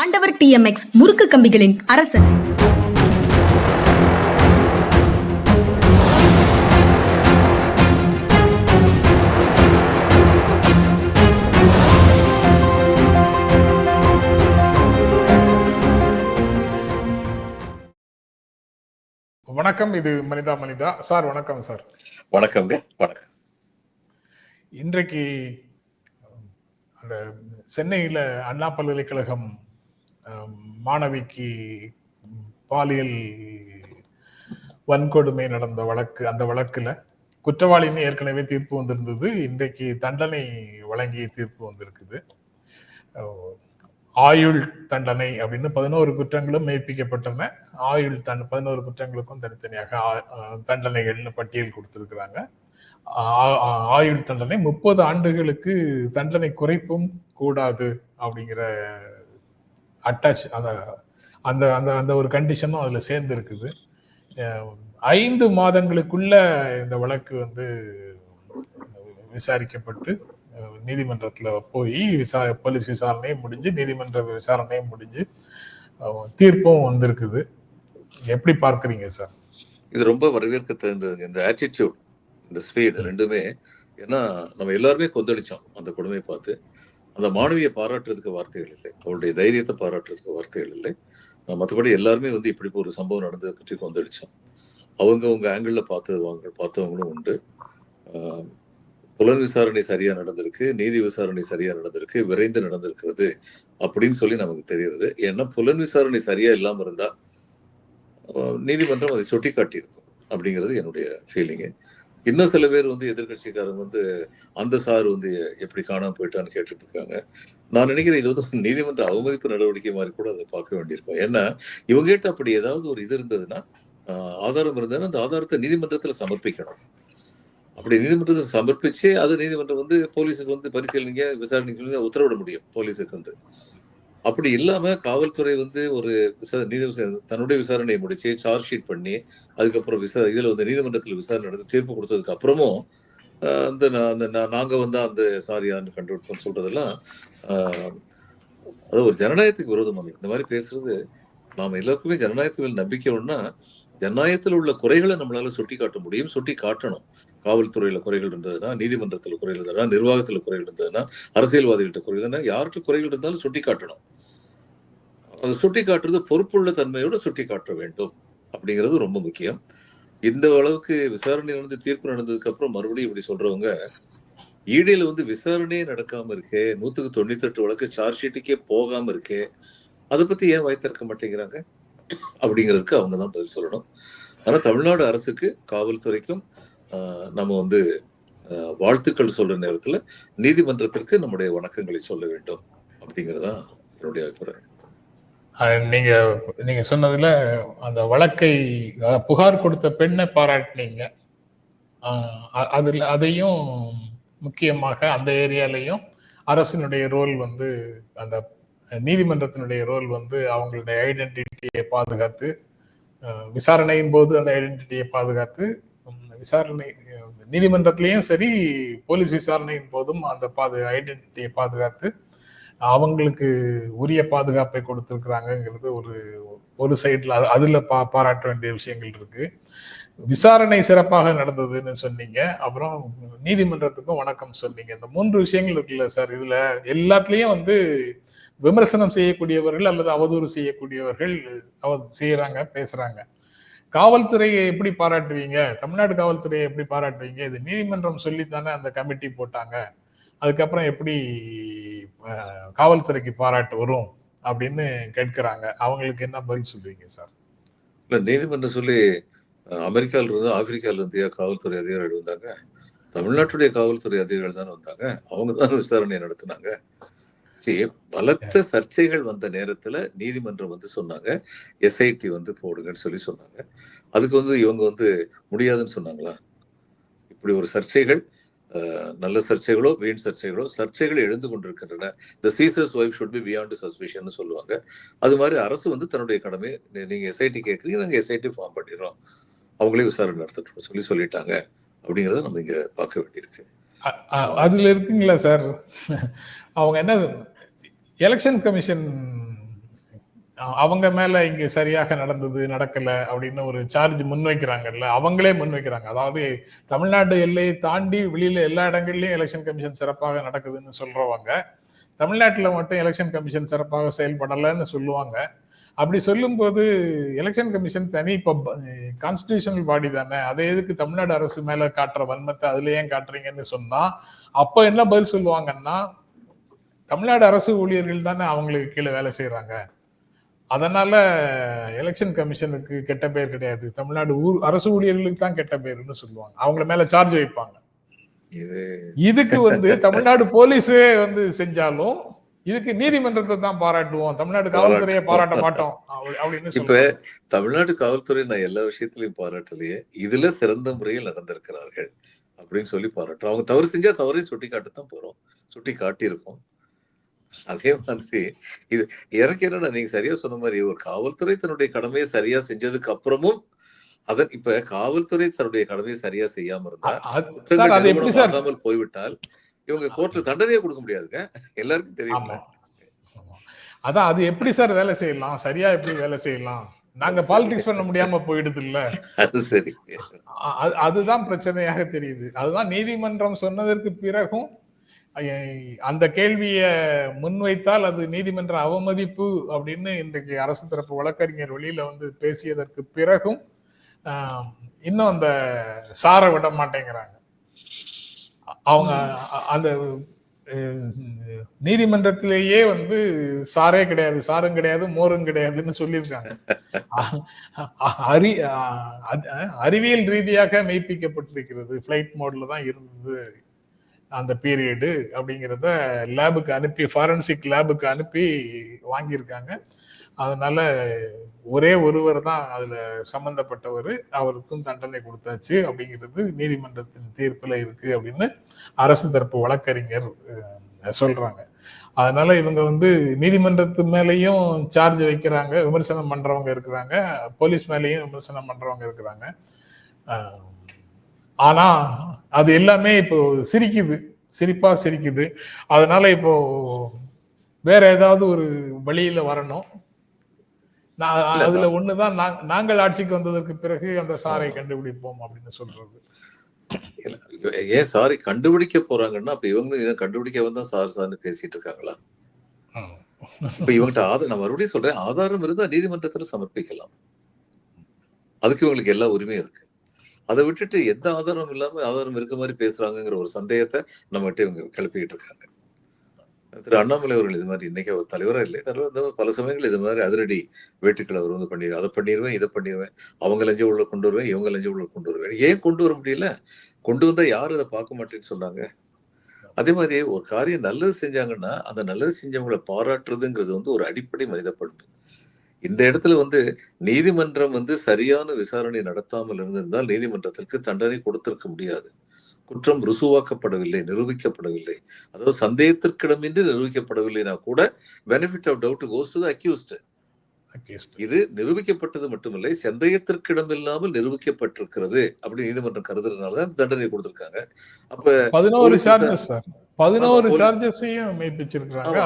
ஆண்டவர் டிஎம்எக்ஸ் முறுக்கு கம்பிகளின் அரசன். வணக்கம் இது மனிதா மனிதா. சார் வணக்கம் சார். வணக்கம்ங்க வணக்கம். இன்றைக்கு அந்த சென்னையில் அண்ணா பல்கலைக்கழகம் மாணவிக்கு பாலியல் வன்கொடுமை நடந்த வழக்கு அந்த வழக்குல குற்றவாளின்னு ஏற்கனவே தீர்ப்பு வந்திருந்தது. இன்றைக்கு தண்டனை வழங்கிய தீர்ப்பு வந்திருக்குது. ஆயுள் தண்டனை அப்படின்னு பதினோரு குற்றங்களும் மெய்ப்பிக்கப்பட்டன ஆயுள் தன் பதினோரு குற்றங்களுக்கும் தனித்தனியாக தண்டனைகள்னு பட்டியல் கொடுத்திருக்கிறாங்க. ஆயுள் தண்டனை முப்பது ஆண்டுகளுக்கு தண்டனை குறைப்பும் கூடாது அப்படிங்கிற அட்டாச் அந்த அந்த அந்த அந்த ஒரு கண்டிஷனும் அதில் சேர்ந்து இருக்குது ஐந்து மாதங்களுக்குள்ள இந்த வழக்கு வந்து விசாரிக்கப்பட்டு நீதிமன்றத்தில் போய் விசா போலீஸ் விசாரணையும் முடிஞ்சு நீதிமன்ற விசாரணையும் முடிஞ்சு தீர்ப்பும் வந்திருக்குது. எப்படி பார்க்குறீங்க சார்? இது ரொம்ப வரவேற்க தகுந்ததுங்க இந்த ஆட்டிடியூட் இந்த ஸ்பீடு ரெண்டுமே ஏன்னா நம்ம எல்லாருமே கொந்தளிச்சோம் அந்த கொடுமையை பார்த்து. அந்த மாணவியை பாராட்டுறதுக்கு வார்த்தைகள் இல்லை. அவளுடைய தைரியத்தை பாராட்டுறதுக்கு வார்த்தைகள் இல்லை. மற்றபடி எல்லாருமே வந்து இப்படி ஒரு சம்பவம் நடந்ததை பற்றி கொந்தளிச்சோம். அவங்க அவங்க ஆங்கிளில் பார்த்தது வாங்க பார்த்தவங்களும் உண்டு. ஆஹ் புலன் விசாரணை சரியா நடந்திருக்கு நீதி விசாரணை சரியா நடந்திருக்கு விரைந்து நடந்திருக்கிறது அப்படின்னு சொல்லி நமக்கு தெரியுது ஏன்னா புலன் விசாரணை சரியா இல்லாமல் இருந்தா நீதிமன்றம் அதை சுட்டி காட்டியிருக்கும் அப்படிங்கிறது என்னுடைய ஃபீலிங்கு இன்னும் சில பேர் வந்து எதிர்கட்சிக்காரங்க வந்து அந்த சார் வந்து எப்படி காணாமல் போயிட்டான்னு கேட்டுட்டு இருக்காங்க நான் நினைக்கிறேன் இது வந்து நீதிமன்ற அவமதிப்பு நடவடிக்கை மாதிரி கூட அதை பார்க்க வேண்டியிருக்கும். ஏன்னா இவங்ககிட்ட அப்படி ஏதாவது ஒரு இது இருந்ததுன்னா ஆஹ் ஆதாரம் இருந்ததுன்னா அந்த ஆதாரத்தை நீதிமன்றத்துல சமர்ப்பிக்கணும். அப்படி நீதிமன்றத்தில் சமர்ப்பிச்சு அது நீதிமன்றம் வந்து போலீஸுக்கு வந்து பரிசீலனைங்க விசாரணைக்கு சொல்லி உத்தரவிட முடியும். போலீஸுக்கு வந்து. அப்படி இல்லாம காவல்துறை வந்து ஒரு நீதி தன்னுடைய விசாரணையை முடிச்சு சார்ஜ் ஷீட் பண்ணி அதுக்கப்புறம் விசா இதுல வந்து நீதிமன்றத்தில் விசாரணை நடந்து தீர்ப்பு கொடுத்ததுக்கு அப்புறமும் ஆஹ் அந்த அந்த நாங்க வந்தா அந்த சாரியான்னு கண்டுபிடிப்போம் சொல்றதெல்லாம் ஆஹ் அது ஒரு ஜனநாயகத்துக்கு விரோதமாக இந்த மாதிரி பேசுறது நாம எல்லாருக்குமே ஜனநாயகத்து மேல் நம்பிக்கை ஒன்னா ஜனநாயகத்தில் உள்ள குறைகளை நம்மளால சுட்டி காட்ட முடியும் சுட்டி காட்டணும் காவல்துறையில குறைகள் இருந்ததுன்னா நீதிமன்றத்துல குறைகள் இருந்ததுன்னா நிர்வாகத்துல குறைகள் இருந்ததுன்னா அரசியல்வாதிகள்ட்ட குறைகள் இருந்தா யார்கிட்ட குறைகள் இருந்தாலும் சுட்டி காட்டணும் அது சுட்டி காட்டுறது பொறுப்புள்ள தன்மையோட சுட்டி காட்ட வேண்டும் அப்படிங்கிறது ரொம்ப முக்கியம். இந்த அளவுக்கு விசாரணை நடந்து தீர்ப்பு நடந்ததுக்கு அப்புறம் மறுபடியும் இப்படி சொல்றவங்க ஈடியில் வந்து விசாரணையே நடக்காம இருக்கே நூத்துக்கு தொண்ணூத்தி எட்டு வழக்கு சார்ஜ் ஷீட்டுக்கே போகாம இருக்கே அதை பத்தி ஏன் வைத்திருக்க மாட்டேங்கிறாங்க? அப்படிங்கிறதுக்கு அவங்க தான் பதில் சொல்லணும். ஆனா தமிழ்நாடு அரசுக்கு காவல்துறைக்கும் நம்ம வந்து வாழ்த்துக்கள் சொல்ற நேரத்தில் நீதிமன்றத்திற்கு நம்முடைய வணக்கங்களை சொல்ல வேண்டும் அப்படிங்கிறதான் என்னுடைய அபிப்பிராயம். நீங்க நீங்க சொன்னதுல அந்த வழக்கை புகார் கொடுத்த பெண்ணை பாராட்டினீங்க. அதில் அதையும் முக்கியமாக அந்த ஏரியாலையும் அரசினுடைய ரோல் வந்து அந்த நீதிமன்றத்தினுடைய ரோல் வந்து அவங்களுடைய ஐடென்டிட்டியை பாதுகாத்து விசாரணையின் போது அந்த ஐடென்டிட்டியை பாதுகாத்து விசாரணை நீதிமன்றத்திலையும் சரி போலீஸ் விசாரணையின் போதும் அந்த பாது ஐடென்டிட்டியை பாதுகாத்து அவங்களுக்கு உரிய பாதுகாப்பை கொடுத்துருக்குறாங்கங்கிறது ஒரு ஒரு சைடில் அது- பா பாராட்ட வேண்டிய விஷயங்கள் இருக்கு. விசாரணை சிறப்பாக நடந்ததுன்னு சொன்னீங்க. அப்புறம் நீதிமன்றத்துக்கும் வணக்கம் சொன்னீங்க. இந்த மூன்று விஷயங்கள் இருக்குல்ல சார் இதில் எல்லாத்துலேயும் வந்து விமர்சனம் செய்யக்கூடியவர்கள் அல்லது அவதூறு செய்யக்கூடியவர்கள் அவ செய்கிறாங்க பேசுகிறாங்க காவல்துறையை எப்படி பாராட்டுவீங்க? தமிழ்நாடு காவல்துறையை எப்படி பாராட்டுவீங்க? இது நீதிமன்றம் சொல்லித்தானே அந்த கமிட்டி போட்டாங்க. அதுக்கப்புறம் எப்படி காவல்துறைக்கு பாராட்டு வரும் அப்படின்னு கேட்கிறாங்க. அவங்களுக்கு என்ன பதில் சொல்லுவீங்க சார்? இல்லை நீதிமன்றம் சொல்லி அமெரிக்காவில் அமெரிக்கால இருந்து ஆப்பிரிக்கால இருந்து காவல்துறை அதிகாரிகள் வந்தாங்க. தமிழ்நாட்டுடைய காவல்துறை அதிகாரிகள் தானே வந்தாங்க. அவங்க தான் விசாரணை நடத்தினாங்க. சரி பலத்த சர்ச்சைகள் வந்த நேரத்துல நீதிமன்றம் வந்து சொன்னாங்க. எஸ்ஐடி வந்து போடுங்கன்னு சொல்லி சொன்னாங்க. அதுக்கு வந்து இவங்க வந்து முடியாதுன்னு சொன்னாங்களா? இப்படி ஒரு சர்ச்சைகள் நல்ல சர்ச்சைகளோ வீண் சர்ச்சைகளோ சர்ச்சைகள் எழுந்து கொண்டிருக்கின்றன. The Caesar's wife should be beyond suspicion சொல்லுவாங்க. அது மாதிரி அரசு வந்து தன்னுடைய கடமை நீங்க எஸ்ஐடி கேட்குறீங்க நாங்க எஸ்ஐடி ஃபார்ம் பண்ணிடுறோம். அவங்களே விசாரணை நடத்தட்டும் சொல்லி சொல்லிட்டாங்க. அப்படிங்கிறத நம்ம இங்க பார்க்க வேண்டியிருக்கு. அதுல இருக்குங்களா சார்? அவங்க என்ன எலெக்ஷன் கமிஷன் அவங்க மேல இங்க சரியாக நடந்தது நடக்கல அப்படின்னு ஒரு சார்ஜ் முன்வைக்கிறாங்கல்ல அவங்களே முன்வைக்கிறாங்க. அதாவது தமிழ்நாடு எல்லையை தாண்டி வெளியில எல்லா இடங்கள்லயும் எலெக்ஷன் கமிஷன் சிறப்பாக நடக்குதுன்னு சொல்றவங்க தமிழ்நாட்டில் மட்டும் எலெக்ஷன் கமிஷன் சிறப்பாக செயல்படலைன்னு சொல்லுவாங்க. அப்படி சொல்லும்போது எலெக்ஷன் கமிஷன் தனி இப்போ கான்ஸ்டியூஷனல் பாடி தானே. அதை எதுக்கு தமிழ்நாடு அரசு மேலே காட்டுற வன்மத்தை அதுல ஏன் காட்டுறீங்கன்னு சொன்னால் அப்போ என்ன பதில் சொல்லுவாங்கன்னா தமிழ்நாடு அரசு ஊழியர்கள் தானே அவங்களுக்கு கீழே வேலை செய்கிறாங்க அதனால எலெக்ஷன் கமிஷனுக்கு கெட்ட பேர் கிடையாது. தமிழ்நாடு ஊர் அரசு ஊழியர்களுக்கு தான் கெட்ட பேருன்னு சொல்லுவாங்க. அவங்கள மேலே சார்ஜ் வைப்பாங்க. இதுக்கு வந்து தமிழ்நாடு போலீஸே வந்து செஞ்சாலும் இதுக்கு நீதிமன்றத்தை தான் பாராட்டுவோம். தமிழ்நாடு காவல்துறையை பாராட்ட மாட்டோம். அப்படின்னு இப்ப தமிழ்நாடு காவல்துறை நான் எல்லா விஷயத்திலையும் பாராட்டலையே இதுல சிறந்த முறையில் நடந்திருக்கிறார்கள் அப்படின்னு சொல்லி பாராட்டுறோம். அவங்க தவறு செஞ்சா தவறையும் சுட்டி காட்டத்தான் போறோம். சுட்டி காட்டியிருக்கோம் அதே மாதிரி இது எனக்கு என்னடா நீங்க சரியா சொன்ன மாதிரி ஒரு காவல்துறை தன்னுடைய கடமையை சரியா செஞ்சதுக்கு அப்புறமும் அதன் இப்ப காவல்துறை தன்னுடைய கடமையை சரியா செய்யாம இருந்தா அ- அது- குற்றங்கள் சார் அது எப்படி நிரூபணம் சார்? ஆகாமல் போய்விட்டால் இவங்க கோர்ட்ல தண்டனையே கொடுக்க முடியாதுங்க. எல்லாருக்கும் தெரியும். அதான் அது எப்படி சார் வேலை செய்யலாம்? சரியா எப்படி வேலை செய்யலாம்? நாங்க. பாலிடிக்ஸ் பண்ண முடியாம போயிடுது இல்ல அது சரி. அதுதான் பிரச்சனையாக தெரியுது. அதுதான் நீதிமன்றம் சொன்னதற்கு பிறகும் அந்த கேள்விய முன்வைத்தால் அது நீதிமன்ற அவமதிப்பு அப்படின்னு இன்றைக்கு அரசு தரப்பு வழக்கறிஞர் வெளியில வந்து பேசியதற்கு பிறகும் இன்னும் அந்த சாரை விட மாட்டேங்கிறாங்க. அவங்க அந்த நீதிமன்றத்திலேயே வந்து சாரே கிடையாது சாரும் கிடையாது மோரும் கிடையாதுன்னு சொல்லியிருக்காங்க. அறி அறிவியல் ரீதியாக மெய்ப்பிக்கப்பட்டிருக்கிறது. ஃபிளைட் மோட்ல தான் இருந்தது அந்த பீரியடு அப்படிங்கிறத லேபுக்கு அனுப்பி ஃபாரன்சிக் லேபுக்கு அனுப்பி வாங்கியிருக்காங்க. அதனால ஒரே ஒருவர் தான் அதுல சம்பந்தப்பட்டவர். அவருக்கும் தண்டனை கொடுத்தாச்சு அப்படிங்கிறது நீதிமன்றத்தின் தீர்ப்புல இருக்கு அப்படின்னு அரசு தரப்பு வழக்கறிஞர் சொல்றாங்க. அதனால இவங்க வந்து நீதிமன்றத்து மேலேயும் சார்ஜ் வைக்கிறாங்க விமர்சனம் பண்றவங்க இருக்கிறாங்க போலீஸ் மேலேயும் விமர்சனம் பண்றவங்க இருக்கிறாங்க. ஆனா அது எல்லாமே இப்போ சிரிக்குது சிரிப்பா சிரிக்குது. அதனால இப்போ வேற ஏதாவது ஒரு வழியில வரணும். அதுல ஒண்ணுதான் நாங்க- நாங்கள் ஆட்சிக்கு வந்ததற்கு பிறகு அந்த சாரை கண்டுபிடிப்போம் அப்படின்னு சொல்றது. ஏன் சாரி கண்டுபிடிக்க போறாங்கன்னா அப்ப இவங்க இதை கண்டுபிடிக்க வந்தா சார் சார்னு பேசிட்டு இருக்காங்களா. இப்ப இவங்ககிட்ட ஆதாரம் நான் மறுபடியும் சொல்றேன் ஆதாரம் இருந்தா நீதிமன்றத்துல சமர்ப்பிக்கலாம். அதுக்கு இவங்களுக்கு எல்லா உரிமையும் இருக்கு. அதை விட்டுட்டு எந்த ஆதாரம் இல்லாம ஆதாரம் இருக்க மாதிரி பேசுறாங்கங்கிற ஒரு சந்தேகத்தை நம்ம கிட்ட இவங்க கிளப்பிக்கிட்டு இருக்காங்க. திரு அண்ணாமலை அவர்கள் இது மாதிரி இன்னைக்கு அவர் தலைவரா இல்லை. தலைவர் வந்து பல சமயங்கள் இது மாதிரி அதிரடி வேட்டுக்களை அவர் வந்து பண்ணி அதை பண்ணிடுவேன் இதை பண்ணிடுவேன் அவங்க லஞ்ச உள்ள கொண்டு வருவேன் இவங்க லஞ்ச உள்ள கொண்டு வருவேன். ஏன் கொண்டு வர முடியல? கொண்டு வந்தா யாரும் அதை பார்க்க மாட்டேன்னு சொன்னாங்க. அதே மாதிரி ஒரு காரியம் நல்லது செஞ்சாங்கன்னா அந்த நல்லது செஞ்சவங்களை பாராட்டுறதுங்கிறது வந்து ஒரு அடிப்படை மனித பண்பு. இந்த இடத்துல வந்து நீதிமன்றம் வந்து சரியான விசாரணை நடத்தாமல் இருந்திருந்தால் நீதிமன்றத்திற்கு தண்டனை கொடுத்திருக்க முடியாது. குற்றம் ருசுவாக்கப்படவில்லை நிரூபிக்கப்படவில்லை. அதாவது சந்தேகத்திற்கிடமின்றி நிரூபிக்கப்படவில்லைனா கூட benefit of doubt goes to accused. இது நிரூபிக்கப்பட்டது மட்டுமில்லை சந்தேகத்திற்கிடமில்லாமல் நிரூபிக்கப்பட்டிருக்கிறது அப்படி நீதிமன்றம் கருதுறதுனால தான் தண்டனை கொடுத்திருக்காங்க. அப்ப பதினோரு சார்ஜஸ் சார் பதினோரு சார்ஜஸையும் மெய்ப்பிச்சிருக்கிறாங்க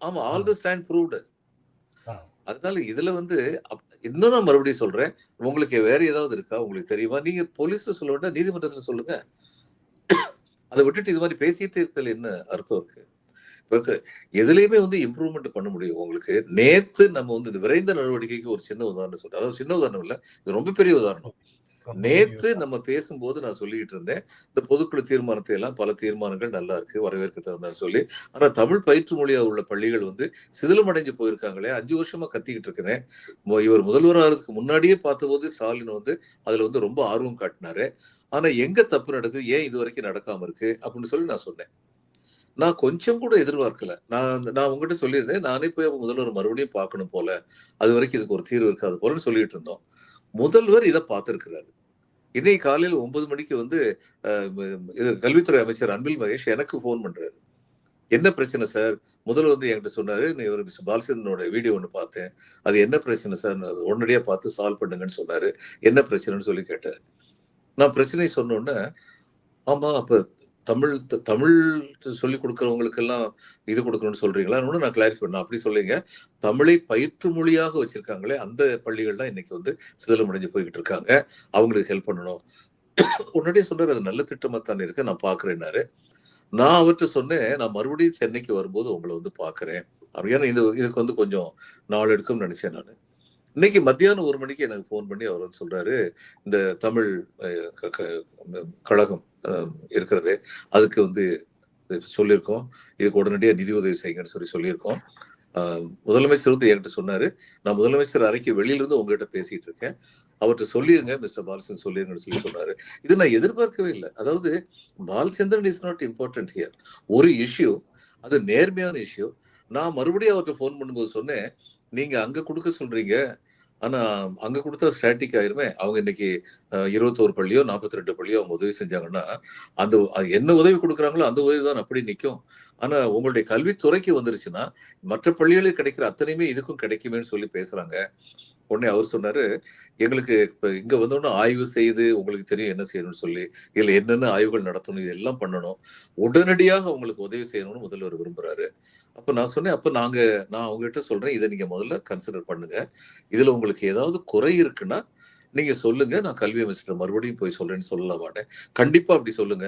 ஆமா, ஆல் த ஸ்டாண்ட் ப்ரூவ்டு. அதனால இதுல வந்து இன்னும் நான் மறுபடியும் சொல்றேன். உங்களுக்கு வேற ஏதாவது இருக்கா? உங்களுக்கு தெரியுமா? நீங்க போலீஸ்ல சொல்ல வேண்டாம் நீதிமன்றத்துல சொல்லுங்க. அதை விட்டுட்டு இது மாதிரி பேசிட்டு இருக்கிறதுல என்ன அர்த்தம் இருக்கு? இப்போ எதுலயுமே வந்து இம்ப்ரூவ்மெண்ட் பண்ண முடியும் உங்களுக்கு. நேத்து நம்ம வந்து விரைந்த நடவடிக்கைக்கு ஒரு சின்ன உதாரணம் சொல்றேன். அதாவது சின்ன உதாரணம் இல்ல இது ரொம்ப பெரிய உதாரணம். நேத்து நம்ம பேசும்போது நான் சொல்லிட்டு இருந்தேன் இந்த பொதுக்குழு தீர்மானத்தை எல்லாம் பல தீர்மானங்கள் நல்லா இருக்கு வரவேற்க தகுந்தான்னு சொல்லி. ஆனா தமிழ் பயிற்று மொழியா உள்ள பள்ளிகள் வந்து சிதிலமடைஞ்சு போயிருக்காங்களே அஞ்சு வருஷமா கத்திக்கிட்டு இருக்கிறேன் மு- இவர் முதல்வராகிறதுக்கு முன்னாடியே பார்த்தபோது ஸ்டாலின் வந்து அதுல வந்து ரொம்ப ஆர்வம் காட்டினாரு. ஆனா எங்க தப்பு நடக்குது ஏன் இது வரைக்கும் நடக்காம இருக்கு அப்படின்னு சொல்லி நான் சொன்னேன். நான் கொஞ்சம் கூட எதிர்பார்க்கல. நான் நான் உங்ககிட்ட சொல்லியிருந்தேன் நானே போய் முதல்வர் மறுபடியும் பார்க்கணும் போல அது வரைக்கும் இதுக்கு ஒரு தீர்வு இருக்காது போலன்னு சொல்லிட்டு இருந்தோம். முதல்வர் இதை பார்த்திருக்கிறாரு. இன்னைக்கு காலையில் ஒன்பது மணிக்கு வந்து இது கல்வித்துறை அமைச்சர் அன்பில் மகேஷ் எனக்கு ஃபோன் பண்றாரு. என்ன பிரச்சனை சார்? முதல்ல வந்து என்கிட்ட சொன்னார் நீ மிஸ்டர் பாலச்சந்திரனோட வீடியோ ஒன்று பார்த்தேன். அது என்ன பிரச்சனை சார்? உடனடியாக அதை பார்த்து சால்வ் பண்ணுங்கன்னு சொன்னார். என்ன பிரச்சனைன்னு சொல்லி கேட்டார். நான் பிரச்சனையை சொன்னோன்னே ஆமாம் அப்போ தமிழ் த- தமிழ் சொல்லி கொடுக்கறவங்களுக்கு எல்லாம் இது கொடுக்கணும்னு சொல்றீங்களா? நான் கிளாரிஃபை பண்ண அப்படி சொல்லிங்க. தமிழை பயிற்று மொழியாக வச்சிருக்காங்களே அந்த பள்ளிகள் தான் இன்னைக்கு வந்து சிதலம் அடைஞ்சு போய்கிட்டு இருக்காங்க. அவங்களுக்கு ஹெல்ப் பண்ணணும். உடனடியே சொல்றாரு அது நல்ல திட்டமா தானே இருக்கு நான் பாக்குறேன்னாரு. நான் அவற்றை சொன்னேன் நான் மறுபடியும் சென்னைக்கு வரும்போது உங்களை வந்து பாக்குறேன். அப்படி இது இதுக்கு வந்து கொஞ்சம் நாள் எடுக்கும்னு நினைச்சேன் நான். இன்னைக்கு மத்தியானம் ஒரு மணிக்கு எனக்கு ஃபோன் பண்ணி அவர் வந்து சொல்றாரு இந்த தமிழ் க- க- கழகம் இருக்கிறது. அதுக்கு வந்து சொல்லியிருக்கோம். இதுக்கு உடனடியாக நிதி உதவி செய்யுங்கன்னு சொல்லி சொல்லியிருக்கோம். முதலமைச்சர் வந்து என்கிட்ட சொன்னாரு. நான் முதலமைச்சர் அறைக்கு வெளியில இருந்து உங்ககிட்ட பேசிட்டு இருக்கேன். அவர்கிட்ட சொல்லிருங்க மிஸ்டர் பாலச்சந்திரன் சொல்லிருங்கன்னு சொல்லி சொன்னாரு. இது நான் எதிர்பார்க்கவே இல்லை. அதாவது Balachandran is not important here ஒரு இஷ்யூ அது நேர்மையான இஷ்யூ நான் மறுபடியும் அவர்கிட்ட ஃபோன் பண்ணும்போது சொன்னேன் நீங்க அங்க கொடுக்க சொல்றீங்க. ஆனா அங்க கொடுத்தா ஸ்டாட்டிக் ஆயிருமே அவங்க இன்னைக்கு இருபத்தோரு பள்ளியோ நாற்பத்தி ரெண்டு பள்ளியோ அவங்க உதவி செஞ்சாங்கன்னா அந்த அது என்ன உதவி கொடுக்குறாங்களோ அந்த உதவி தான் அப்படி நிற்கும் ஆனா உங்களுடைய கல்வித்துறைக்கு வந்துருச்சுன்னா மற்ற பள்ளிகளுக்கு கிடைக்கிற அத்தனையுமே இதுக்கும் கிடைக்குமேன்னு சொல்லி பேசுறாங்க. உடனே அவர் சொன்னாரு எங்களுக்கு இப்ப இங்க வந்தோடனே ஆய்வு செய்து உங்களுக்கு தெரியும் என்ன செய்யணும்னு சொல்லி இதுல என்னென்ன ஆய்வுகள் நடத்தணும் இதெல்லாம் பண்ணணும் உடனடியாக உங்களுக்கு உதவி செய்யணும்னு முதல்வர் விரும்புறாரு. அப்ப நான் சொன்னேன் அப்ப நாங்க நான் அவங்ககிட்ட சொல்றேன் இதை நீங்க முதல்ல கன்சிடர் பண்ணுங்க. இதுல உங்களுக்கு ஏதாவது குறை இருக்குன்னா நீங்க சொல்லுங்க நான் கல்வி அமைச்சர் மறுபடியும் போய் சொல்றேன்னு சொல்ல மாட்டேன் கண்டிப்பா அப்படி சொல்லுங்க.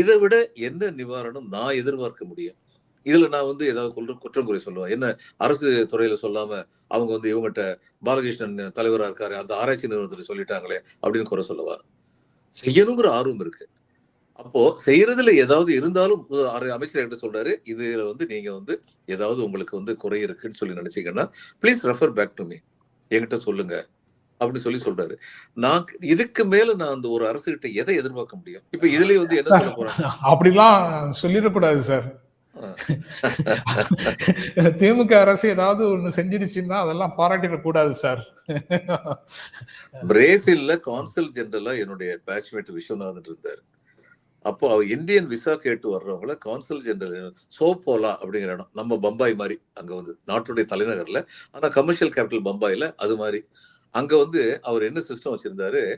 இதை விட என்ன நிவாரணம் நான் எதிர்பார்க்க முடியும்? இதுல நான் வந்து ஏதாவது குற்றம் குற்றம் குறை சொல்லுவேன். என்ன அரசு துறையில சொல்லாம அவங்க வந்து இவங்ககிட்ட பாலகிருஷ்ணன் தலைவரா இருக்காரு அந்த ஆராய்ச்சி நிறுவனத்துல சொல்லிட்டாங்களே அப்படின்னு குறை சொல்லவா? செய்யணுங்கிற ஆர்வம் இருக்கு. அப்போ செய்யறதுல ஏதாவது இருந்தாலும் அமைச்சர் என்கிட்ட சொல்றாரு இதுல வந்து நீங்க வந்து ஏதாவது உங்களுக்கு வந்து குறை இருக்குன்னு சொல்லி நினைச்சீங்கன்னா please refer back to me என்கிட்ட சொல்லுங்க. அப்படின்னு சொல்லி சொல்றாரு. நான் இதுக்கு மேல நான் அந்த ஒரு அரசு கிட்ட எதை எதிர்பார்க்க முடியும்? இப்ப இதுலயே வந்து என்ன சொல்ல போறேன் அப்படிலாம் சொல்லிடக்கூடாது சார். திமுக அரசு ஏதாவது ஒண்ணு செஞ்சிடுச்சுன்னா அதெல்லாம் பாராட்டிடக்கூடாது சார். பிரேசில்ல கான்சல் ஜெனரலா என்னுடைய பேட்ச்மேட் விஸ்வநாதன் இருந்தார். அப்போ அவர் இந்தியன் விசா கேட்டு வர்றவங்கள கான்சல் ஜெனரல் சோப்போலா அப்படிங்கிற இடம். நம்ம பம்பாய் மாதிரி அங்க வந்து நாட்டுடைய தலைநகர்ல. ஆனா கமர்ஷியல் கேபிட்டல் பம்பாயில அது மாதிரி. அங்க வந்து அவர் என்ன சிஸ்டம் வச்சிருந்தாரு?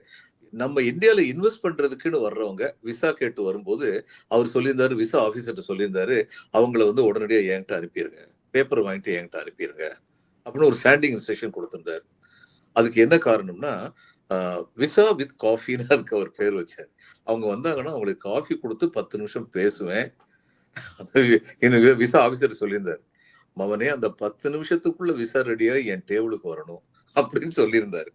நம்ம இந்தியால இன்வெஸ்ட் பண்றதுக்குன்னு வர்றவங்க விசா கேட்டு வரும்போது அவர் சொல்லியிருந்தாரு விசா ஆபீசர்கிட்ட சொல்லியிருந்தாரு அவங்கள வந்து உடனடியா என்கிட்ட அனுப்பிடுங்க பேப்பர் வாங்கிட்டு என்கிட்ட அனுப்பிடுங்க அப்படின்னு ஒரு ஸ்டாண்டிங் இன்ஸ்ட்ரக்ஷன் கொடுத்திருந்தாரு. அதுக்கு என்ன காரணம்னா விசா வித் காஃபின்னு அதுக்கு அவர் பேர் வச்சார். அவங்க வந்தாங்கன்னா அவங்களுக்கு காஃபி கொடுத்து பத்து நிமிஷம் பேசுவேன். அது விசா ஆஃபீஸர் சொல்லியிருந்தார். மவனே அந்த பத்து நிமிஷத்துக்குள்ள விசா ரெடியா என் டேபிளுக்கு வரணும் அப்படின்னு சொல்லியிருந்தாரு.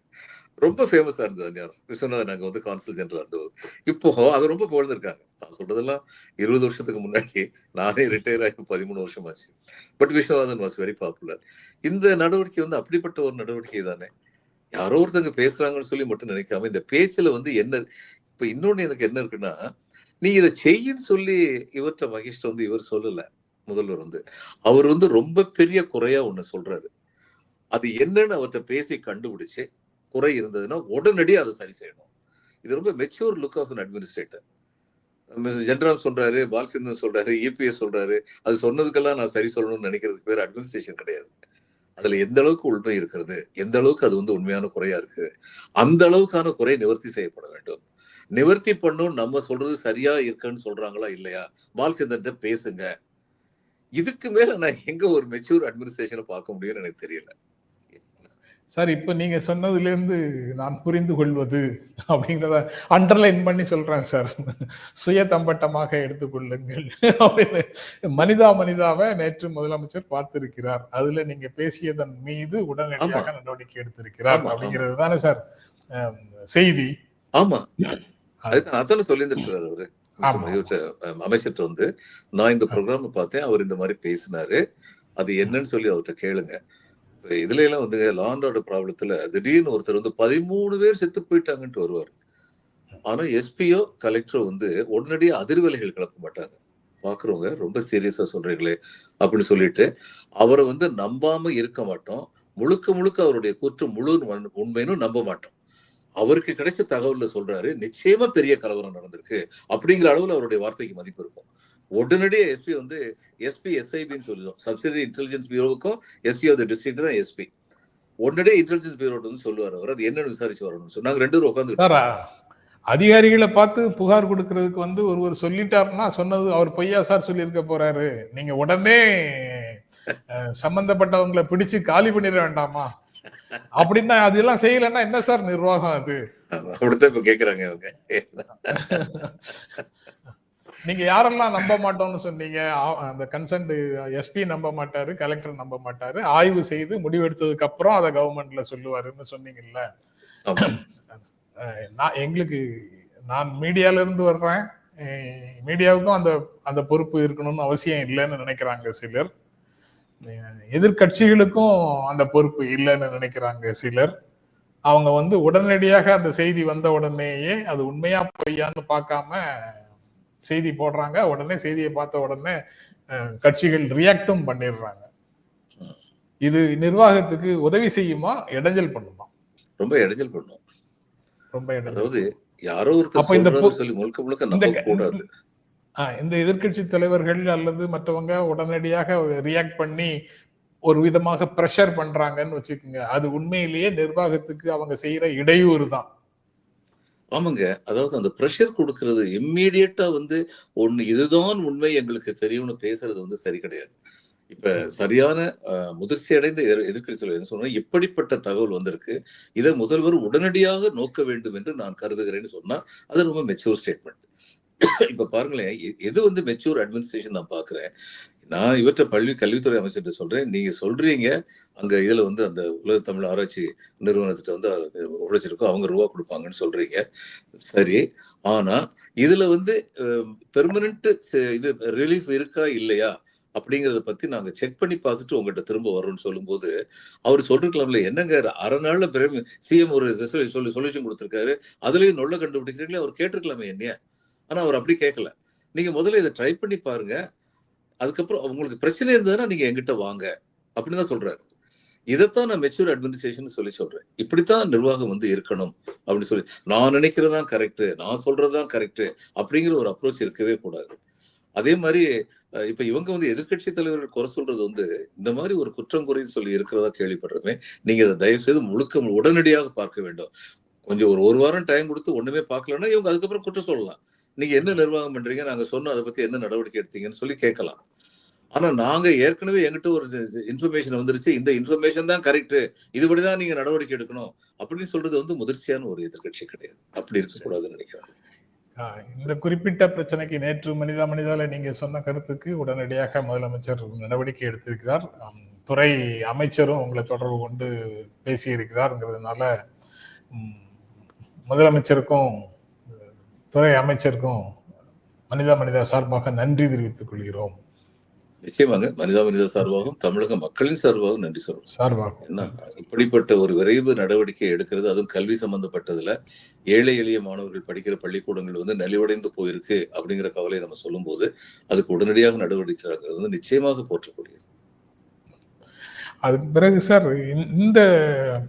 ரொம்ப ஃபேமஸாக இருந்தது அந்நியாரம் விஸ்வநாதன் அங்க வந்து கான்சல் ஜெனரல் இருந்தது இப்போ அது ரொம்ப புகழ்ந்துருக்காங்க. நான் சொல்றதெல்லாம் இருபது வருஷத்துக்கு முன்னாடி நானே ரிட்டையர் ஆகி பதிமூணு வருஷம் ஆச்சு but Viswanathan was very popular இந்த நடவடிக்கை வந்து அப்படிப்பட்ட ஒரு நடவடிக்கை தானே. யாரோ ஒருத்தங்க பேசுறாங்கன்னு சொல்லி மட்டும் நினைக்காம இந்த பேச்சுல வந்து என்ன இப்ப இன்னொன்னு எனக்கு என்ன இருக்குன்னா நீ இதை செய்யின்னு சொல்லி இவர்கிட்ட மகேஷ்ட வந்து இவர் சொல்லல. முதல்வர் வந்து. அவர் வந்து ரொம்ப பெரிய குறையா ஒண்ணு சொல்றாரு. அது என்னன்னு அவர்கிட்ட பேசி கண்டுபிடிச்சு குறை இருந்ததுன்னா உடனடியே அதை சரி செய்யணும். இது ரொம்ப mature look of an administrator Jenram சொல்றாரு பாலச்சந்திரன் சொல்றாரு இபிஎஸ் சொல்றாரு. அது சொன்னதுக்கெல்லாம் நான் சரி சொல்லணும்னு நினைக்கிறதுக்கு பேர் அட்மினிஸ்ட்ரேஷன் கிடையாது. அதுல எந்த அளவுக்கு உண்மை இருக்கிறது? எந்த அளவுக்கு அது வந்து உண்மையான குறையா இருக்கு? அந்த அளவுக்கான குறை நிவர்த்தி செய்யப்பட வேண்டும். நிவர்த்தி பண்ணும் நம்ம சொல்றது சரியா இருக்குன்னு சொல்றாங்களா இல்லையா? பாலச்சந்திரன் பேசுங்க. இதுக்கு மேல நான் எங்க ஒரு மெச்சூர் அட்மினிஸ்ட்ரேஷனை பார்க்க முடியும்னு எனக்கு தெரியல. சார் இப்ப நீங்க சொன்னதுல இருந்து நான் புரிந்து கொள்வது அப்படிங்கிறத அண்டர்லைன் பண்ணி சொல்றேன் சார். சுய தம்பட்டமாக எடுத்துக்கொள்ளுங்கள் அப்படின்னு மனிதா மனிதாவை நேற்று முதலமைச்சர் பார்த்திருக்கிறார். அதுல நீங்க பேசியதன் மீது உடனடியாக நடவடிக்கை எடுத்திருக்கிறார். அப்படிங்கிறது தானே சார்? செய்தி. ஆமா. அதுக்கு அதான சொல்லியிருந்திருக்கிறாரு அவரு. அமைச்சர்ட்ட வந்து நான் இந்த ப்ரோக்ராம் பார்த்தேன். அவர் இந்த மாதிரி பேசினாரு. அது என்னன்னு சொல்லி அவர்கிட்ட கேளுங்க. இதுல எல்லாம் வந்து லாண்ட் ஆர்டர் ப்ராப்ளத்துல திடீர்னு ஒருத்தர் வந்து பதிமூணு பேர் செத்து போயிட்டாங்கன்ட்டு வருவார். ஆனா எஸ்பியோ கலெக்டரோ வந்து உடனடியாக அதிர்வலைகள் கிளப்ப மாட்டாங்க. பாக்குறவங்க ரொம்ப சீரியஸா சொல்றீங்களே அப்படின்னு சொல்லிட்டு அவரை வந்து நம்பாம இருக்க மாட்டோம். முழுக்க முழுக்க அவருடைய கூற்று முழு உண்மைன்னு நம்ப மாட்டோம். அவருக்கு கிடைச்ச தகவல்ல சொல்றாரு நிச்சயமா பெரிய கலவரம் நடந்திருக்கு அப்படிங்கிற அளவுல அவருடைய வார்த்தைக்கு மதிப்பு இருக்கும். உடனடியே எஸ்பி வந்து எஸ்பி எஸ்ஐபின்னு சொல்லுவோம் சப்சிடரி இன்டெலிஜென்ஸ் பியூரோவுக்கும் எஸ்பி ஆஃப் த டிஸ்ட்ரிக்ட் தான் எஸ்பி உடனடியே இன்டெலிஜென்ஸ் பியூரோ வந்து சொல்லுவார் அவர். அது என்னன்னு விசாரிச்சு வரணும். சொன்னாங்க ரெண்டு பேரும் உட்காந்து சார் அதிகாரிகளை பார்த்து புகார் கொடுக்கறதுக்கு வந்து ஒருவர் சொல்லிட்டாருன்னா சொன்னது அவர் பொய்யா சார் சொல்லியிருக்க போறாரு. நீங்க உடனே சம்பந்தப்பட்டவங்களை பிடிச்சு காலி பண்ணிட வேண்டாமா? அப்படின்னா அதெல்லாம் செய்யலைன்னா என்ன சார் நிர்வாகம் அது? அப்படித்தான் இப்ப கேக்குறாங்க அவங்க நீங்க யாரெல்லாம் நம்ப மாட்டோம்னு சொன்னீங்க அந்த கன்சர்ன் எஸ்பி நம்ப மாட்டாரு கலெக்டர் நம்ப மாட்டாரு. ஆய்வு செய்து முடிவெடுத்ததுக்கு அப்புறம் அதை கவர்மெண்ட்ல சொல்லுவாருன்னு சொன்னீங்கல்ல. நான் எங்களுக்கு நான் மீடியால இருந்து வர்றேன். மீடியாவுக்கும் அந்த அந்த பொறுப்பு இருக்கணும்னு அவசியம் இல்லைன்னு நினைக்கிறாங்க சிலர். அஹ் எதிர்க்கட்சிகளுக்கும் அந்த பொறுப்பு இல்லைன்னு நினைக்கிறாங்க சிலர். அவங்க வந்து உடனடியாக அந்த செய்தி வந்த உடனேயே அது உண்மையா பொய்யான்னு பார்க்காம செய்தி போடுறாங்க. உடனே செய்தியை பார்த்த உடனே கட்சிகள் ரியாக்டும் பண்ணிடுறாங்க. இது நிர்வாகத்துக்கு உதவி செய்யுமா? இடைஞ்சல் பண்ணுமா? ரொம்ப இடைஞ்சல் பண்ணும். ரொம்ப அதாவது யாரோ ஒருத்தர் இந்த சொல்லி முழுக்க முழுக்க நம்ப கூடாது. இந்த எதிர்க்கட்சி தலைவர்கள் அல்லது மற்றவங்க உடனடியாக ரியாக்ட் பண்ணி ஒரு விதமாக பிரஷர் பண்றாங்கன்னு வச்சுக்கோங்க. அது உண்மையிலேயே நிர்வாகத்துக்கு அவங்க செய்யற இடையூறு தான் ஆமாங்க. அதாவது அந்த ப்ரெஷர் கொடுக்கறது இம்மீடியட்டா வந்து ஒன்று இதுதான் உண்மை எங்களுக்கு தெரியும்னு பேசுறது வந்து சரி கிடையாது. இப்ப சரியான முதிர்ச்சி அடைந்த எதிர்கட்சி சொல்ல என்ன சொன்னா இப்படிப்பட்ட தகவல் வந்திருக்கு. இதை முதல்வர் உடனடியாக நோக்க வேண்டும் என்று நான் கருதுகிறேன்னு சொன்னா அது ரொம்ப மெச்சூர் ஸ்டேட்மெண்ட் இப்ப பாருங்களேன் எது வந்து மெச்சூர் அட்மினிஸ்ட்ரேஷன் நான் பாக்குறேன்? நான் இவற்றை பள்ளி கல்வித்துறை அமைச்சர்கிட்ட சொல்றேன். நீங்க சொல்றீங்க அங்க இதுல வந்து அந்த உலக தமிழ் ஆராய்ச்சி நிறுவனத்திட்ட வந்து உழைச்சிருக்கோம் அவங்க ரூபா கொடுப்பாங்கன்னு சொல்றீங்க. சரி ஆனா இதுல வந்து பெர்மனன்ட் இது ரிலீஃப் இருக்கா இல்லையா அப்படிங்கிறத பத்தி நாங்க செக் பண்ணி பார்த்துட்டு உங்ககிட்ட திரும்ப வரோம்னு சொல்லும்போது அவர் சொல்லிருக்கலாம்ல என்னங்க அரை நாள்ல பிறகு சிஎம் ஒரு சொல்லி சொல்யூஷன் கொடுத்துருக்காரு. அதுலயும் நொல்ல கண்டுபிடிக்கிறீங்களே அவர் கேட்டிருக்கலாமே என்னைய. ஆனா அவர் அப்படி கேட்கல நீங்க முதல்ல இதை ட்ரை பண்ணி பாருங்க. அதுக்கப்புறம் உங்களுக்கு பிரச்சனை இருந்ததுன்னா நீங்க எங்கிட்ட வாங்க அப்படின்னு தான் சொல்றாரு. இதைத்தான் நான் மெச்சூர் அட்மினிஸ்ட்ரேஷன் சொல்லி சொல்றேன். இப்படித்தான் நிர்வாகம் வந்து இருக்கணும் அப்படின்னு சொல்லி. நான் நினைக்கிறதா கரெக்ட் நான் சொல்றதுதான் கரெக்ட் அப்படிங்கிற ஒரு அப்ரோச் இருக்கவே கூடாது. அதே மாதிரி இப்ப இவங்க வந்து எதிர்க்கட்சி தலைவர்கள் குறை சொல்றது வந்து இந்த மாதிரி ஒரு குற்றம் குறைன்னு சொல்லி இருக்கிறதா கேள்விப்படுறமே நீங்க அதை தயவு செய்து முழுக்க உடனடியாக பார்க்க வேண்டும். கொஞ்சம் ஒரு ஒரு வாரம் டைம் கொடுத்து ஒண்ணுமே பார்க்கலன்னா இவங்க அதுக்கப்புறம் குற்றம் சொல்லலாம். நீங்க என்ன நிர்வாகம் பண்றீங்க? நாங்க சொன்னோம் அதை பத்தி என்ன நடவடிக்கை எடுத்தீங்கன்னு சொல்லி கேட்கலாம். ஆனா நாங்க ஏற்கனவே எங்கிட்ட ஒரு இன்ஃபர்மேஷன் வந்துருச்சு. இந்த இன்ஃபர்மேஷன் தான் கரெக்ட் இதுபடிதான் நீங்க நடவடிக்கை எடுக்கணும். அப்படின்னு சொல்றது வந்து முதிர்ச்சியான ஒரு எதிர்க்கட்சி கிடையாது. அப்படி இருக்கக்கூடாதுன்னு நினைக்கிறேன். இந்த குறிப்பிட்ட பிரச்சனைக்கு நேற்று மனிதா மனிதால நீங்க சொன்ன கருத்துக்கு உடனடியாக முதலமைச்சர் நடவடிக்கை எடுத்திருக்கிறார். துறை அமைச்சரும் உங்களை தொடர்பு கொண்டு பேசியிருக்கிறார்ங்கிறதுனால முதலமைச்சருக்கும் துறை அமைச்சருக்கும் மனிதா மனிதா சார்பாக நன்றி தெரிவித்துக் கொள்கிறோம். நிச்சயமாங்க மனிதா மனித சார்பாகவும் தமிழக மக்களின் சார்பாகவும் நன்றி சொல்லணும். சார்பாக. என்ன இப்படிப்பட்ட ஒரு விரைவு நடவடிக்கை எடுக்கிறது அதுவும் கல்வி சம்பந்தப்பட்டதுல ஏழை எளிய மாணவர்கள் படிக்கிற பள்ளிக்கூடங்கள் வந்து நலிவடைந்து போயிருக்கு அப்படிங்கிற கவலை நம்ம சொல்லும்போது அதுக்கு உடனடியாக நடவடிக்கை வந்து நிச்சயமாக போற்றக்கூடியது. அதுக்கு பிறகு சார் இந்த-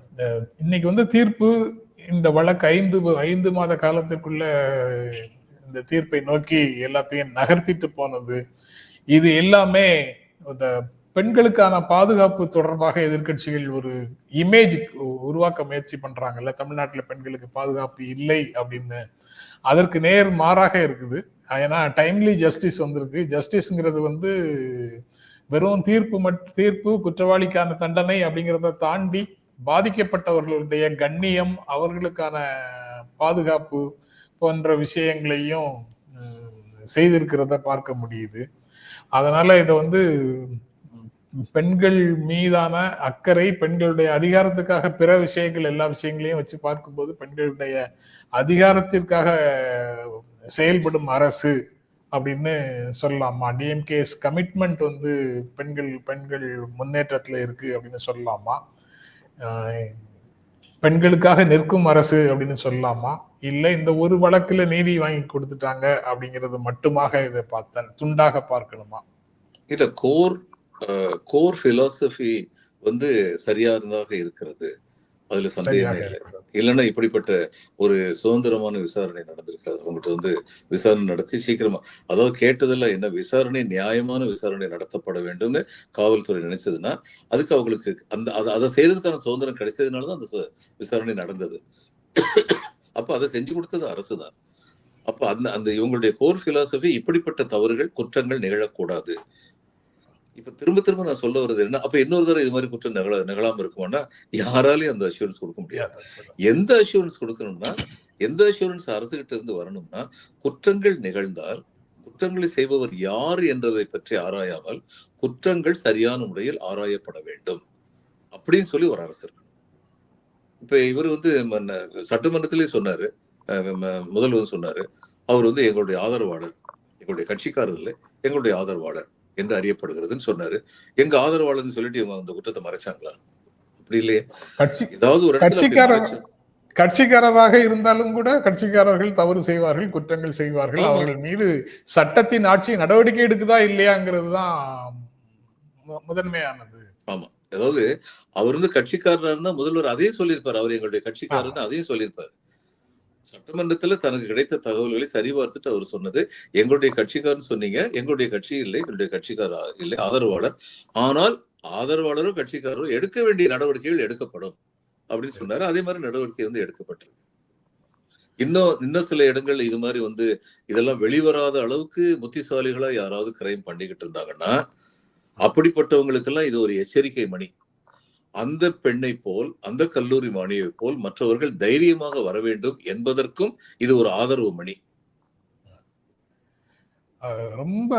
இன்னைக்கு வந்து தீர்ப்பு இந்த வழக்கு ஐந்து ஐந்து மாத காலத்திற்குள்ள இந்த தீர்ப்பை நோக்கி எல்லாத்தையும் நகர்த்திட்டு போனது. இது எல்லாமே இந்த பெண்களுக்கான பாதுகாப்பு தொடர்பாக எதிர்க்கட்சிகள் ஒரு இமேஜ் உருவாக்க முயற்சி பண்றாங்கல்ல. தமிழ்நாட்டில் பெண்களுக்கு பாதுகாப்பு இல்லை அப்படின்னு. அதற்கு நேர் மாறாக இருக்குது. ஏன்னா டைம்லி ஜஸ்டிஸ் வந்திருக்கு. ஜஸ்டிஸ்ங்கிறது வந்து வெறும் தீர்ப்பு மட் தீர்ப்பு குற்றவாளிக்கான தண்டனை அப்படிங்கிறத தாண்டி பாதிக்கப்பட்டவர்களுடைய கண்ணியம் அவர்களுக்கான பாதுகாப்பு போன்ற விஷயங்களையும் செய்திருக்கிறத பார்க்க முடியுது. அதனால இதை வந்து பெண்கள் மீதான அக்கறை பெண்களுடைய அதிகாரத்துக்காக பிற விஷயங்கள் எல்லா விஷயங்களையும் வச்சு பார்க்கும்போது பெண்களுடைய அதிகாரத்திற்காக செயல்படும் அரசு அப்படின்னு சொல்லலாமா? டிஎம்கேஸ் கமிட்மெண்ட் வந்து பெண்கள் பெண்கள் முன்னேற்றத்துல இருக்கு அப்படின்னு சொல்லலாமா? பெண்களுக்காக நிற்கும் அரசு அப்படின்னு சொல்லலாமா? இல்லை இந்த ஒரு வழக்குல நீதி வாங்கி கொடுத்துட்டாங்க அப்படிங்கிறது மட்டுமாக இதை பார்த்தேன். துண்டாக பார்க்கணுமா? இல்ல கோர் கோர் பிலாசபி வந்து சரியானதாக இருக்கிறது. அதுல சந்தேகமே இல்லை. இல்லைன்னா இப்படிப்பட்ட ஒரு சுதந்திரமான விசாரணை நடந்திருக்காது. அவங்ககிட்ட வந்து விசாரணை நடத்தி சீக்கிரமா அதாவது கேட்டதுல என்ன விசாரணை நியாயமான விசாரணை நடத்தப்பட வேண்டும்னு காவல்துறை நினைச்சதுன்னா அதுக்கு அவங்களுக்கு அந்த அதை- செய்யறதுக்கான சுதந்திரம் கிடைச்சதுனால தான் அந்த விசாரணை நடந்தது. அப்ப அதை செஞ்சு கொடுத்தது அரசு தான். அப்ப அந்த அந்த இவங்களுடைய கோர் பிலாசபி இப்படிப்பட்ட தவறுகள் குற்றங்கள் நிகழக்கூடாது. இப்ப திரும்ப திரும்ப நான் சொல்ல வர்றது என்ன அப்ப இன்னொரு தடவை இது மாதிரி குற்றம் நிகழ நிகழாம இருக்குமானா யாராலையும் அந்த அஷூரன்ஸ் கொடுக்க முடியாது. எந்த அஷூரன்ஸ் கொடுக்கணும்னா எந்த அஷூரன்ஸ் அரசுகிட்ட இருந்து வரணும்னா குற்றங்கள் நிகழ்ந்தால் குற்றங்களை செய்பவர் யார் என்றதை பற்றி ஆராயாமல் குற்றங்கள் சரியான முறையில் ஆராயப்பட வேண்டும். அப்படின்னு சொல்லி ஒரு அரசு இருக்கு. இப்ப இவர் வந்து மன்ன- சட்டமன்றத்திலே சொன்னாரு. முதல்வர் சொன்னாரு. அவர் வந்து எங்களுடைய ஆதரவாளர் எங்களுடைய கட்சிக்காரர் இல்லை எங்களுடைய ஆதரவாளர். என்று அறியப்படுகிறதுன்னு சொன்னாரு. எங்க ஆதரவாளர்னு சொல்லிட்டு இவங்க அந்த குற்றத்தை மறைச்சாங்களா? அப்படி இல்லையே. கட்சி ஏதாவது ஒரு இடத்துல கட்சிக்காரராக இருந்தாலும் கூட கட்சிக்காரர்கள் தவறு செய்வார்கள் குற்றங்கள் செய்வார்கள். ஆமா. அவர்கள் மீது சட்டத்தின் ஆட்சி நடவடிக்கை எடுக்குதா இல்லையாங்கிறது தான் முதன்மையானது. அதாவது அவர் வந்து கட்சிக்காரரா இருந்தா முதல்வர் அதையும் சொல்லியிருப்பார். அவர் எங்களுடைய கட்சிக்காரர்னு அதையும் சொல்லியிருப்பார். சட்டமன்றத்தில் தனக்கு கிடைத்த தகவல்களை சரிபார்த்துட்டு அவர் சொன்னது. எங்களுடைய கட்சிக்காரன்னு சொன்னீங்க. எங்களுடைய கட்சி இல்லை. எங்களுடைய கட்சிக்கார இல்லை. ஆதரவாளர். ஆனால் ஆதரவாளரோ கட்சிக்காரரோ எடுக்க வேண்டிய நடவடிக்கைகள் எடுக்கப்படும் அப்படின்னு சொன்னாரு. அதே மாதிரி நடவடிக்கை வந்து எடுக்கப்பட்டிருக்கு. இன்னும் இன்னும் சில இடங்கள்ல இது மாதிரி வந்து இதெல்லாம் வெளிவராத அளவுக்கு புத்திசாலிகளா யாராவது கிரைம் பண்ணிக்கிட்டு இருந்தாங்கன்னா அப்படிப்பட்டவங்களுக்கெல்லாம் இது ஒரு எச்சரிக்கை மணி. அந்த பெண்ணை போல் அந்த கல்லூரி மாணவியை போல் மற்றவர்கள் தைரியமாக வர வேண்டும் என்பதற்கும் இது ஒரு ஆதரவு மணி. ரொம்ப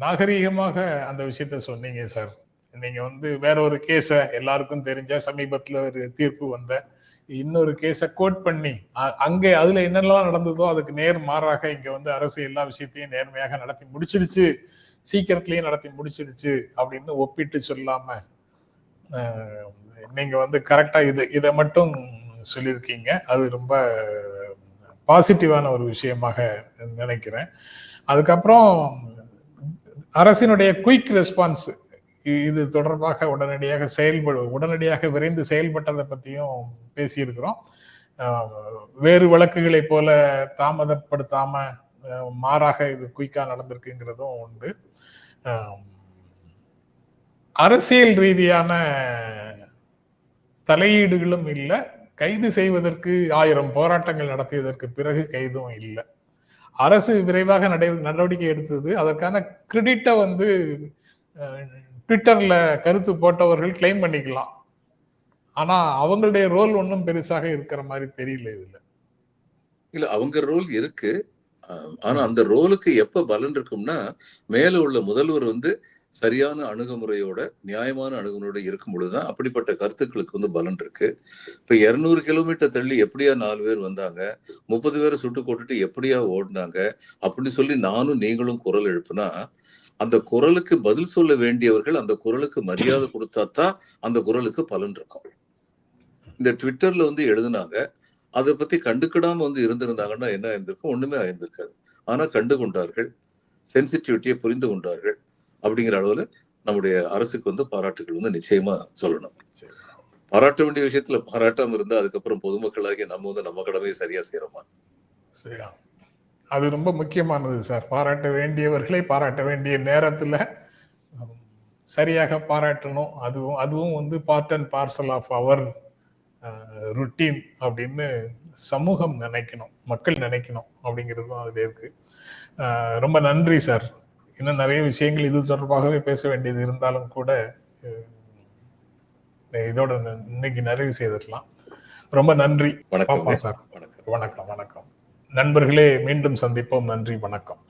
நாகரீகமாக அந்த விஷயத்த சொன்னீங்க சார். நீங்க வந்து வேற ஒரு கேஸ எல்லாருக்கும் தெரிஞ்ச சமீபத்துல ஒரு தீர்ப்பு வந்த இன்னொரு கேஸ கோட் பண்ணி அ- அங்கே அதுல என்னெல்லாம் நடந்ததோ அதுக்கு நேர் மாறாக இங்க வந்து அரசு எல்லா விஷயத்தையும் நேர்மையாக நடத்தி முடிச்சிடுச்சு சீக்கிரத்திலையும் நடத்தி முடிச்சிடுச்சு அப்படின்னு ஒப்பிட்டு சொல்லாம நீங்கள் வந்து கரெக்டாக இது இதை மட்டும் சொல்லியிருக்கீங்க. அது ரொம்ப பாசிட்டிவான ஒரு விஷயமாக நினைக்கிறேன். அதுக்கப்புறம் அரசினுடைய குயிக் ரெஸ்பான்ஸ் இது தொடர்பாக உடனடியாக செயல்படு உடனடியாக விரைந்து செயல்பட்டதை பற்றியும் பேசியிருக்கிறோம். வேறு வழக்குகளை போல தாமதப்படுத்தாம மாறாக இது குயிக்காக நடந்திருக்குங்கிறதும் உண்டு. அரசியல் ரீதியான தலையீடுகளும் இல்லை. கைது செய்வதற்கு ஆயிரம் போராட்டங்கள் நடத்தியதற்கு பிறகு கைதும் இல்லை. அரசு விரைவாக நடை நடவடிக்கை எடுத்தது. அதற்கான கிரெடிட்டை வந்து ட்விட்டரில் ட்விட்டர்ல கருத்து போட்டவர்கள் கிளைம் பண்ணிக்கலாம். ஆனா அவங்களுடைய ரோல் ஒன்றும் பெருசாக இருக்கிற மாதிரி தெரியல இதுல. இல்ல அவங்க ரோல் இருக்கு. ஆனால் ஆனா அந்த ரோலுக்கு எப்ப பலன் இருக்கும்னா மேல உள்ள முதல்வர் வந்து சரியான அணுகுமுறையோட நியாயமான அணுகுமுறையோட இருக்கும் பொழுதுதான் அப்படிப்பட்ட கருத்துக்களுக்கு வந்து பலன் இருக்கு. இப்ப இருநூறு கிலோமீட்டர் தள்ளி எப்படியா நாலு பேர் வந்தாங்க? முப்பது பேரை சுட்டு போட்டுட்டு எப்படியா ஓடினாங்க? அப்படின்னு சொல்லி நானும் நீங்களும் குரல் எழுப்புனா அந்த குரலுக்கு பதில் சொல்ல வேண்டியவர்கள் அந்த குரலுக்கு மரியாதை கொடுத்தா தான் அந்த குரலுக்கு பலன் இருக்கும். இந்த ட்விட்டர்ல வந்து எழுதுனாங்க அதை பத்தி கண்டுக்கிடாம வந்து இருந்திருந்தாங்கன்னா என்ன ஆயிருந்திருக்கும்? ஒண்ணுமே ஆயிருந்திருக்காது. ஆனா கண்டு கொண்டார்கள் சென்சிட்டிவிட்டியை புரிந்து கொண்டார்கள். அப்படிங்கிற அளவுல நம்முடைய அரசுக்கு வந்து பாராட்டுகள் வந்து நிச்சயமா சொல்லணும். பாராட்ட வேண்டிய விஷயத்துல பாராட்டாம இருந்தா அதுக்கப்புறம் பொதுமக்களாகிய நம்ம வந்து நம்ம கடமையை சரியா செய்யறோமா? சரியா. அது ரொம்ப முக்கியமானது சார். பாராட்ட வேண்டியவர்களை பாராட்ட வேண்டிய நேரத்துல சரியாக பாராட்டணும். அதுவும் அதுவும் வந்து பார்ட் அண்ட் பார்சல் ஆஃப் அவர் ருட்டீன் அப்படின்னு சமூகம் நினைக்கணும். மக்கள் நினைக்கணும் அப்படிங்கிறதும் அதுல இருக்கு. ரொம்ப நன்றி சார். இன்னும் நிறைய விஷயங்கள் இது தொடர்பாகவே பேச வேண்டியது இருந்தாலும் கூட இதோட இன்னைக்கு நிறைவு செய்திடலாம். ரொம்ப நன்றி. வணக்கம். சார். வணக்கம் வணக்கம். நண்பர்களே மீண்டும் சந்திப்போம். நன்றி வணக்கம்.